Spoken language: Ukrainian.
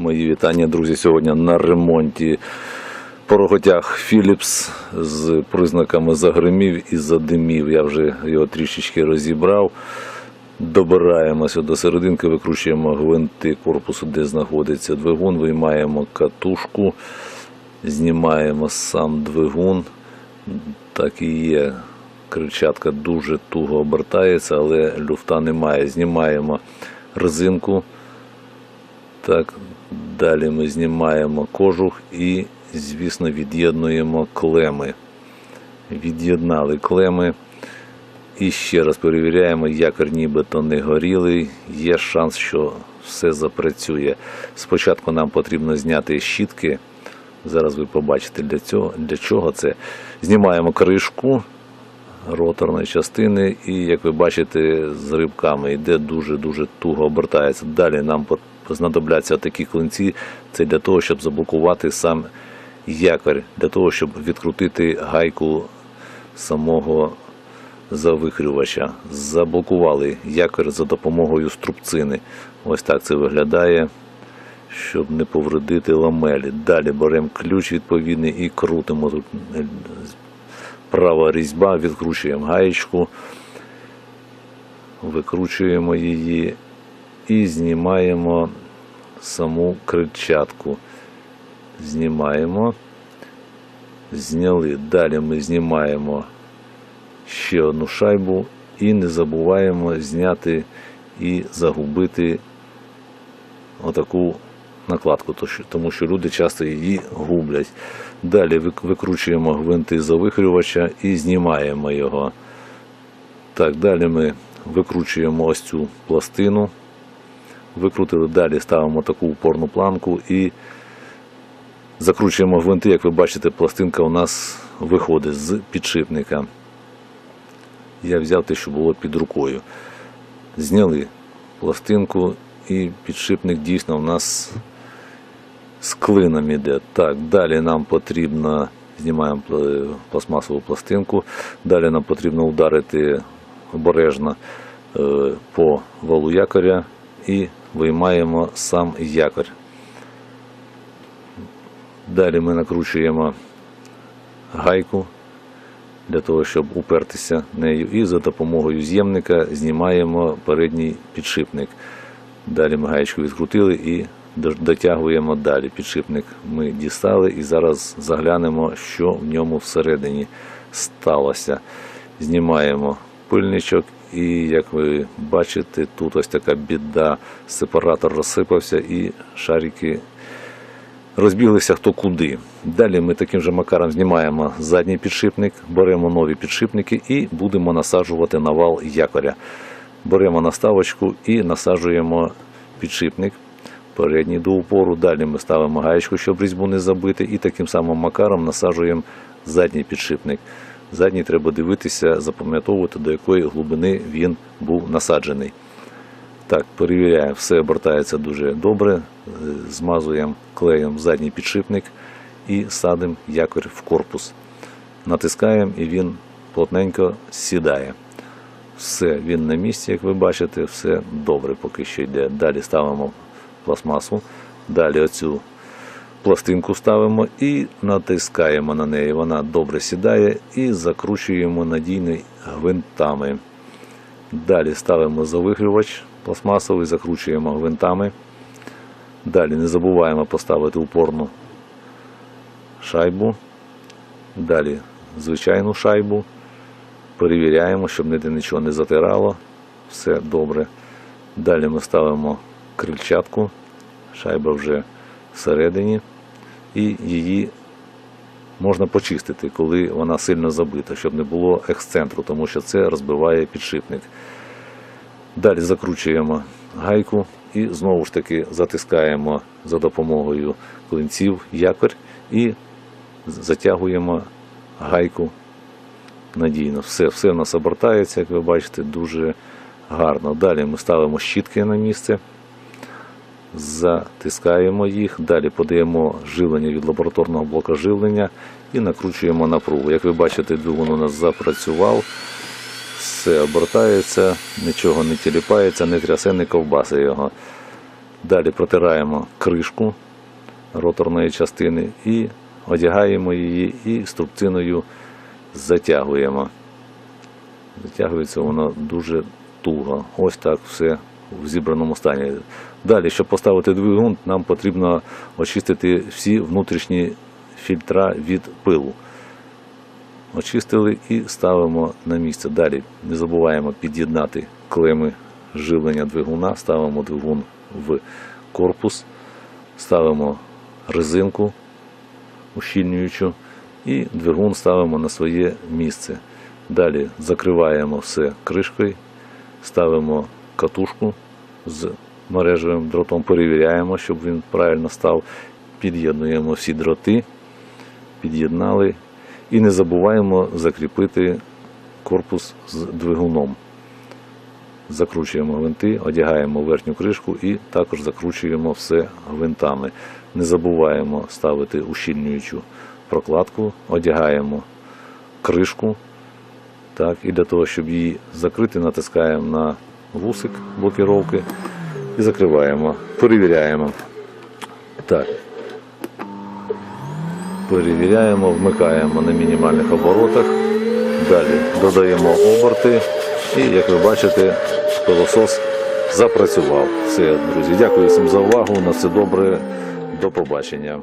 Мої вітання, друзі, сьогодні на ремонті пороготяг Philips з признаками загримів і задимів. Я вже його трішечки розібрав. Добираємося до серединки, викручуємо гвинти корпусу, де знаходиться двигун, виймаємо катушку, знімаємо сам двигун. Так і є. Крильчатка дуже туго обертається, але люфта немає. Знімаємо резинку. Так, далі ми знімаємо кожух і, звісно, від'єднуємо клеми. Від'єднали клеми. І ще раз перевіряємо, якір нібито не горілий. Є шанс, що все запрацює. Спочатку нам потрібно зняти щітки. Зараз ви побачите для цього, для чого це. Знімаємо кришку роторної частини, і, як ви бачите, з рибками йде дуже-дуже туго обертається. Далі нам знадобляться такі клинці. Це для того, щоб заблокувати сам якорь, для того, щоб відкрутити гайку самого завихрювача. Заблокували якорь за допомогою струбцини. Ось так це виглядає, щоб не повредити ламелі. Далі беремо ключ відповідний і крутимо тут е, права різьба, відкручуємо гаєчку, викручуємо її і знімаємо саму крильчатку. Знімаємо. Зняли. Далі ми знімаємо ще одну шайбу і не забуваємо зняти і загубити отаку накладку, тому що люди часто її гублять. Далі викручуємо гвинти завихрювача і знімаємо його. Так, далі ми викручуємо ось цю пластину. Викрутили, далі ставимо таку упорну планку і закручуємо гвинти. Як ви бачите, пластинка у нас виходить з підшипника. Я взяв те, що було під рукою. Зняли пластинку і підшипник дійсно у нас з клином іде. Так, далі нам потрібно, знімаємо пластмасову пластинку, далі нам потрібно ударити обережно е, по валу якоря і виймаємо сам якорь. Далі ми накручуємо гайку для того, щоб упертися нею, і за допомогою з'ємника знімаємо передній підшипник. Далі ми гаєчку відкрутили і дотягуємо далі. Підшипник ми дістали і зараз заглянемо, що в ньому всередині сталося. Знімаємо пильничок, і як ви бачите, тут ось така біда. Сепаратор розсипався і шарики розбіглися хто куди. Далі ми таким же макаром знімаємо задній підшипник, беремо нові підшипники і будемо насаджувати на вал якоря. Беремо наставочку і насаджуємо підшипник передній до упору. Далі ми ставимо гаєчку, щоб різьбу не забити, і таким самим макаром насаджуємо задній підшипник. Задній треба дивитися, запам'ятовувати, до якої глибини він був насаджений. Так, перевіряємо, все обертається дуже добре. Змазуємо клеєм задній підшипник і садимо якорь в корпус. Натискаємо і він плотненько сідає. Все, він на місці, як ви бачите, все добре поки що йде. Далі ставимо пластмасу, далі оцю пластинку ставимо і натискаємо на неї. Вона добре сідає і закручуємо надійно гвинтами. Далі ставимо завихрювач пластмасовий, закручуємо гвинтами. Далі не забуваємо поставити упорну шайбу. Далі звичайну шайбу. Перевіряємо, щоб ніде нічого не затирало. Все добре. Далі ми ставимо крильчатку. Шайба вже всередині. І її можна почистити, коли вона сильно забита, щоб не було ексцентру, тому що це розбиває підшипник. Далі закручуємо гайку і знову ж таки затискаємо за допомогою клинців якорь і затягуємо гайку надійно. Все, все в нас обертається, як ви бачите, дуже гарно. Далі ми ставимо щітки на місце, затискаємо їх, далі подаємо живлення від лабораторного блока живлення і накручуємо напругу. Як ви бачите, двигун у нас запрацював. Все обертається, нічого не тіліпається, не трясе, не ковбаси його. Далі протираємо кришку роторної частини і одягаємо її і струбциною затягуємо. Затягується воно дуже туго. Ось так все в зібраному стані. Далі, щоб поставити двигун, нам потрібно очистити всі внутрішні фільтра від пилу. Очистили і ставимо на місце. Далі не забуваємо під'єднати клеми живлення двигуна, ставимо двигун в корпус, ставимо резинку ущільнюючу і двигун ставимо на своє місце. Далі закриваємо все кришкою, ставимо катушку з мережевим дротом, перевіряємо, щоб він правильно став, під'єднуємо всі дроти, під'єднали і не забуваємо закріпити корпус з двигуном. Закручуємо гвинти, одягаємо верхню кришку і також закручуємо все гвинтами. Не забуваємо ставити ущільнюючу прокладку, одягаємо кришку. Так, і для того, щоб її закрити, натискаємо на вусик блокіровки і закриваємо. Перевіряємо. Так. Перевіряємо, вмикаємо на мінімальних оборотах. Далі додаємо оберти. І, як ви бачите, пилосос запрацював. Все, друзі. Дякую всім за увагу. На все добре. До побачення.